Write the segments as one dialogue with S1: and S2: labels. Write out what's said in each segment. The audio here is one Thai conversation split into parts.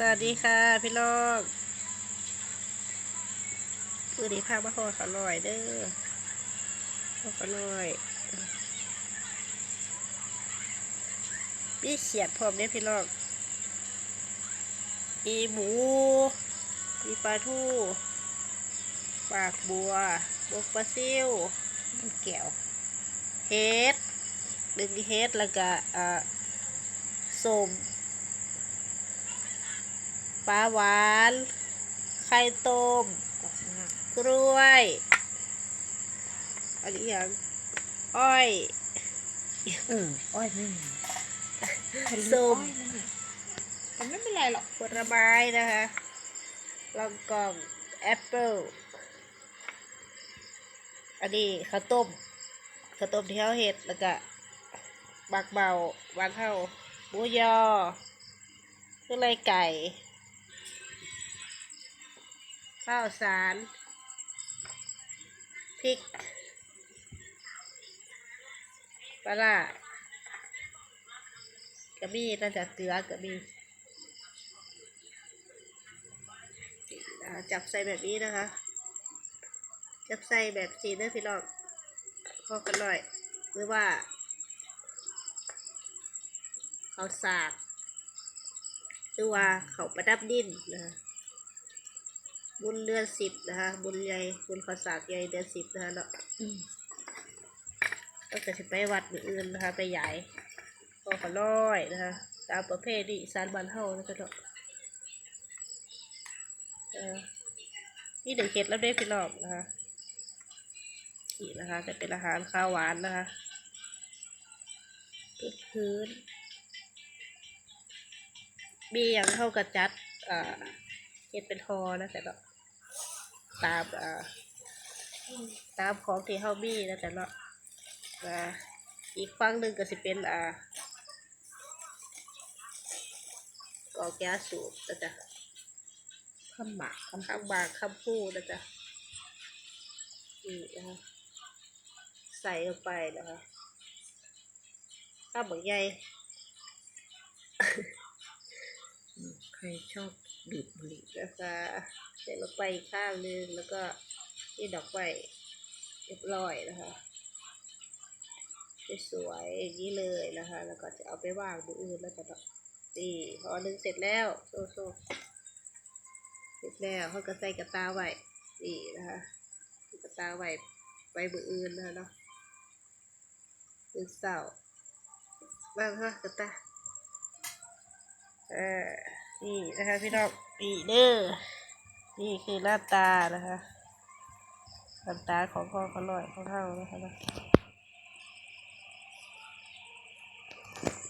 S1: สวัสดีค่ะ พี่ลอกมือดีภาพามาขอขอลอยเด้อขอขอลอยมีเขียดพร้อมเด้อพี่ลอกมีหมูมีปลาทูปากบัวบกปลาซิวมันแก้วเฮ็ดดึงเฮ็ดแล้วก็อ่าสม ปลาหวาน ไข่ต้ม กล้วยอันนี้อย่างอ้อย
S2: เอออ้อยไม่มี
S1: ส้ม
S2: แต่ไม่เป็นไรหรอก
S1: ผลไม้นะคะลองกองแอปเปิลอันนี้ข้าวต้มข้าวต้มที่เขาเห็ดแล้วก็บักเบาบางเข้าหมูยอเครื่องในไก่ ข้าวสารพริกปลากระบี่น่าจะเกลือกระบี่จับใส่แบบนี้นะคะ จับใส่แบบสีเนื้อพี่น้องพอกันหน่อย หรือว่าเขาสากหรือว่าเขาประดับดินนะคะ บุญเดือนสิบนะคะบุญใหญ่บุญข้าวสากใหญ่เดือนสิบนะคะเนาะ
S2: อืม
S1: ก็จะไปวัดมืออื่นนะคะ ไปใหญ่พอขอร้อยนะคะตามประเภทที่อีสานบ้านเฮานะคะเนาะเออนี่เด็กเห็ดแล้วได้พี่น้องนะคะนี่นะคะจะเป็นอาหารข้าวหวานนะคะพื้นพื้นมีอย่างเท่ากับจัดอ่า เห็ดเป็นทอนะแต่เนาะตามอ่าตามของที่เฮามีนะแต่เนาะอ่าอีกฝั่งหนึ่งก็สิเป็นอ่ากอกยาสูบนะจ๊ะ
S2: ข้าวหมากข้าว
S1: ข้างบางข้างพูนะจ๊ะนี่นะคะใส่ลงไปนะคะข้าวบางใหญ่
S2: อืมใครชอบ ดูดบุหรี่
S1: นะคะใส่ลงไปข้างนึงแล้วก็นี่ดอกไม้เรียบร้อยนะคะสวยๆอย่างนี้เลยนะคะ แล้วก็จะเอาไปวางมืออื่นแล้วก็แบบนี่พอหนึ่งเสร็จแล้วโซ่โซ่เสร็จแล้วเขาก็ใส่กระตาไว้นี่นะคะกระตาไว้ไปมืออื่นนะคะเนาะมือเสาบ้างฮะกระตาเออ นี่นะคะพี่น้องนี่เด้อนี่คือหน้าตานะคะหน้าตาของพ่อเขาลอยของเท่านะคะเนาะ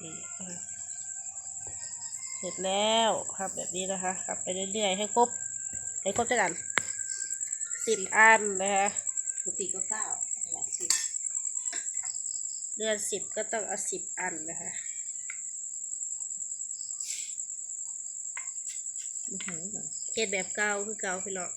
S1: นี่นะคะเสร็จแล้วครับแบบนี้นะคะครับไปเรื่อยๆให้ครบให้ครบด้วยกันสิบอันนะคะ
S2: ปกติก็เก้าหลายสิบ
S1: เดือนสิบก็ต้องเอาสิบอันนะคะ
S2: ไม่ถึงหรอก
S1: เกตแบบเก่าคือเก่าพี่น้อง